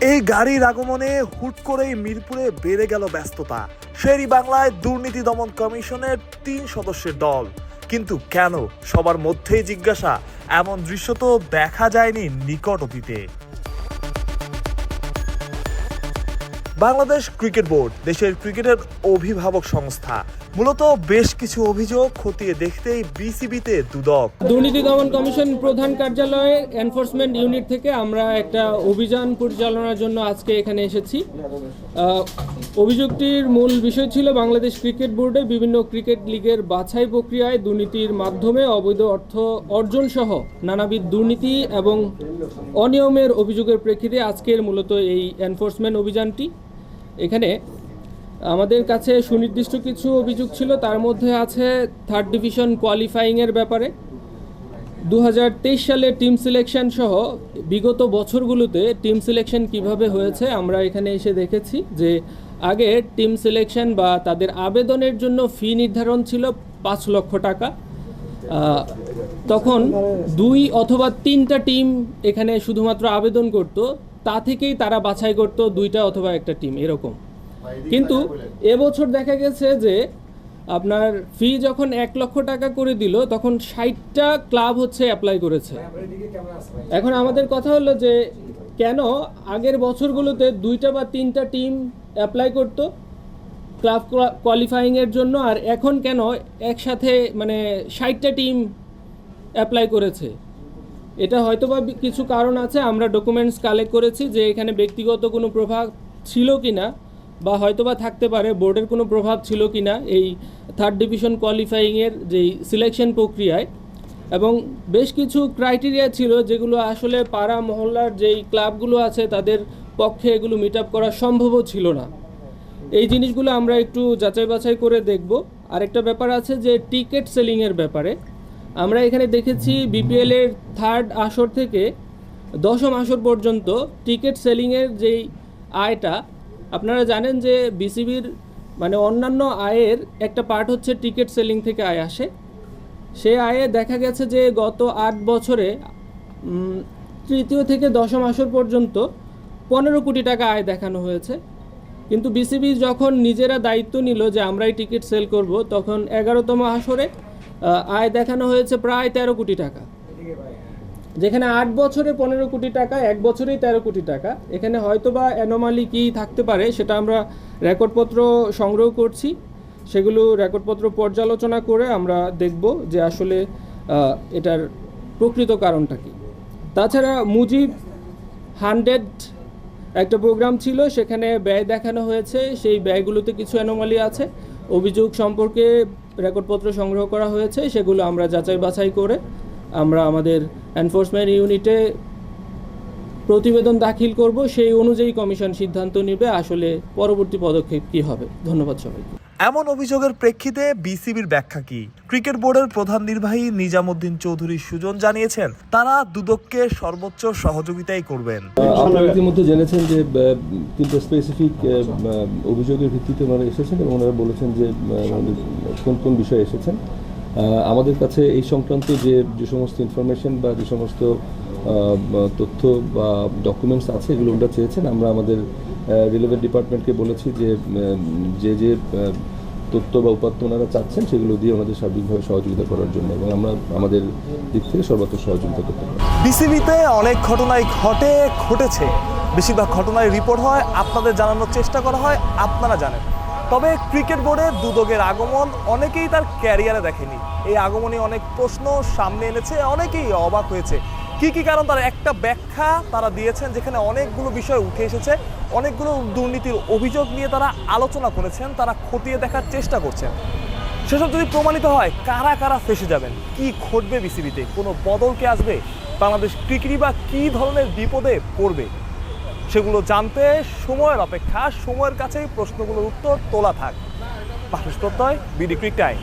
এই গাড়ির আগমনে হুট করেই মিরপুরে বেড়ে গেল ব্যস্ততা। শেরি বাংলায় দুর্নীতি দমন কমিশনের তিন সদস্যের দল। কিন্তু কেন? সবার মধ্যেই জিজ্ঞাসা। এমন দৃশ্য তো দেখা যায়নি নিকট অতীতে। বাংলাদেশ ক্রিকেট বোর্ড, দেশের ক্রিকেটের অভিভাবক সংস্থা। মূলত বেশ কিছু অভিযোগ খতিয়ে দেখতেই বিসিবিতে দুদক। দুর্নীতি দমন কমিশন প্রধান কার্যালয়ে এনফোর্সমেন্ট ইউনিট থেকে আমরা একটা অভিযান পরিচালনার জন্য আজকে এখানে এসেছি। অভিযোগটির মূল বিষয় ছিল বাংলাদেশ ক্রিকেট বোর্ডে বিভিন্ন ক্রিকেট লিগের বাছাই প্রক্রিয়ায় দুর্নীতির মাধ্যমে অবৈধ অর্থ অর্জন সহ নানাবিধ দুর্নীতি এবং অনিয়মের অভিযোগের প্রেক্ষিতে আজকের মূলত এই এনফোর্সমেন্ট অভিযানটি। এখানে আমাদের কাছে সুনির্দিষ্ট কিছু অভিযোগ ছিল, তার মধ্যে আছে থার্ড ডিভিশন কোয়ালিফাইংয়ের ব্যাপারে। দু হাজার তেইশ সালে টিম সিলেকশন সহ বিগত বছরগুলোতে টিম সিলেকশন কীভাবে হয়েছে আমরা এখানে এসে দেখেছি যে, আগে টিম সিলেকশন বা তাদের আবেদনের জন্য ফি নির্ধারণ ছিল পাঁচ লক্ষ টাকা। তখন দুই অথবা তিনটা টিম এখানে শুধুমাত্র আবেদন করত, তা থেকেই তারা বাছাই করত দুইটা অথবা একটা টিম এরকম। কিন্তু এবছর দেখা গেছে যে আপনার ফি যখন এক লক্ষ টাকা করে দিল, তখন ষাটটা ক্লাব হচ্ছে অ্যাপ্লাই করেছে। এখন আমাদের কথা হলো যে, কেন আগের বছরগুলোতে দুইটা বা তিনটা টিম অ্যাপ্লাই করতো ক্লাব কোয়ালিফাইংয়ের জন্য, আর এখন কেন একসাথে মানে ষাটটা টিম অ্যাপ্লাই করেছে? এটা হয়তো বা, কিছু কারণ আছে, আমরা ডকুমেন্টস কালেক্ট করেছি যে এখানে ব্যক্তিগত কোনো প্রভাব ছিল কি না বা হয়তো বা থাকতে পারে, বোর্ডের কোনো প্রভাব ছিল কি না এই থার্ড ডিভিশন কোয়ালিফাইংয়ের যেই সিলেকশন প্রক্রিয়ায়। এবং বেশ কিছু ক্রাইটেরিয়া ছিল যেগুলো আসলে পাড়া মহল্লার যেই ক্লাবগুলো আছে তাদের পক্ষে এগুলো মিট আপ করা সম্ভবও ছিল না। এই জিনিসগুলো আমরা একটু যাচাই বাছাই করে দেখব। আরেকটা ব্যাপার আছে যে টিকিট সেলিংয়ের ব্যাপারে। আমরা এখানে দেখেছি বিপিএল এর থার্ড আসর থেকে দশম আসর পর্যন্ত টিকিট সেলিংয়ের যেই আয়টা আপনারা জানেন যে বিসিবির মানে অন্যান্য আয়ের একটা পার্ট হচ্ছে টিকিট সেলিং থেকে আয় আসে। সে আয়ে দেখা গেছে যে গত আট বছরে তৃতীয় থেকে দশম আসর পর্যন্ত পনেরো কোটি টাকা আয় দেখানো হয়েছে। কিন্তু বিসিবি যখন নিজেরা দায়িত্ব নিল যে আমরাই টিকিট সেল করব, তখন এগারোতম আসরে আয় দেখানো হয়েছে প্রায় তেরো কোটি টাকা। যেখানে আট বছরে পনেরো কোটি টাকা, এক বছরেই তেরো কোটি টাকা। এখানে হয়তোবা অ্যানোমালি কী থাকতে পারে সেটা আমরা রেকর্ডপত্র সংগ্রহ করছি। সেগুলো রেকর্ডপত্র পর্যালোচনা করে আমরা দেখব যে আসলে এটার প্রকৃত কারণটা কী। তাছাড়া মুজিব হান্ড্রেড একটা প্রোগ্রাম ছিল, সেখানে ব্যয় দেখানো হয়েছে। সেই ব্যয়গুলোতে কিছু অ্যানোমালি আছে। অভিযোগ সম্পর্কে রেকর্ডপত্র সংগ্রহ করা হয়েছে। সেগুলো আমরা যাচাই বাছাই করে আমরা আমাদের এনফোর্সমেন্ট ইউনিটে প্রতিবেদন দাখিল করব সেই অনুযায়ী কমিশন সিদ্ধান্ত নেবে আসলে পরবর্তী পদক্ষেপ কী হবে। ধন্যবাদ সবাইকে। এমন অভিযোগের প্রেক্ষিতে বিসিবির ব্যাখ্যা কি? ক্রিকেট বোর্ডের প্রধান নির্বাহী নিজামুদ্দিন চৌধুরী সুজন জানিয়েছেন তারা দুদককে সর্বোচ্চ সহযোগিতাই করবেন। আপনারা ইতিমধ্যে জেনেছেন যে তিনটা স্পেসিফিক অভিযোগের ভিত্তিতে ওনারা এসেছেন এবং ওনারা বলেছেন যে কোন কোন বিষয়ে এসেছেন। আমাদের কাছে এই সংক্রান্ত যে যে সমস্ত ইনফরমেশন বা যে সমস্ত তথ্য বা ডকুমেন্টস আছে, এগুলো ওনারা চেয়েছেন, আমরা আমাদের রিলেভেন্ট ডিপার্টমেন্টকে বলেছি যে যে যে তথ্য বা উপাত্ত ওনারা চাচ্ছেন, সেগুলো দিয়ে ওনাদের সার্বিকভাবে সহযোগিতা করার জন্য এবং আমরা আমাদের দিক থেকে সর্বাত্মক সহযোগিতা করতে পারি। বিসিবিতে অনেক ঘটনাই ঘটে, ঘটেছে। বেশিরভাগ ঘটনায় রিপোর্ট হয়, আপনাদের জানানোর চেষ্টা করা হয়, আপনারা জানেন। তবে ক্রিকেট বোর্ডে দুদকের আগমন অনেকেই তার ক্যারিয়ারে দেখেনি। এই আগমনে অনেক প্রশ্ন সামনে এনেছে, অনেকেই অবাক হয়েছে। কি কি কারণ তার একটা ব্যাখ্যা তারা দিয়েছেন যেখানে অনেকগুলো বিষয় উঠে এসেছে, অনেকগুলো দুর্নীতির অভিযোগ নিয়ে তারা আলোচনা করেছেন, তারা খতিয়ে দেখার চেষ্টা করছেন। সেসব যদি প্রমাণিত হয়, কারা কারা ফেসে যাবেন? কি ঘটবে বিসিবিতে? কোনো বদল কি আসবে? বাংলাদেশ ক্রিকেটই বা কী ধরনের বিপদে পড়বে? সেগুলো জানতে সময়ের অপেক্ষা, সময়ের কাছেই প্রশ্নগুলোর উত্তর তোলা থাক। পাশেশ প্রত্যয় বিডি ক্রিক টাইম।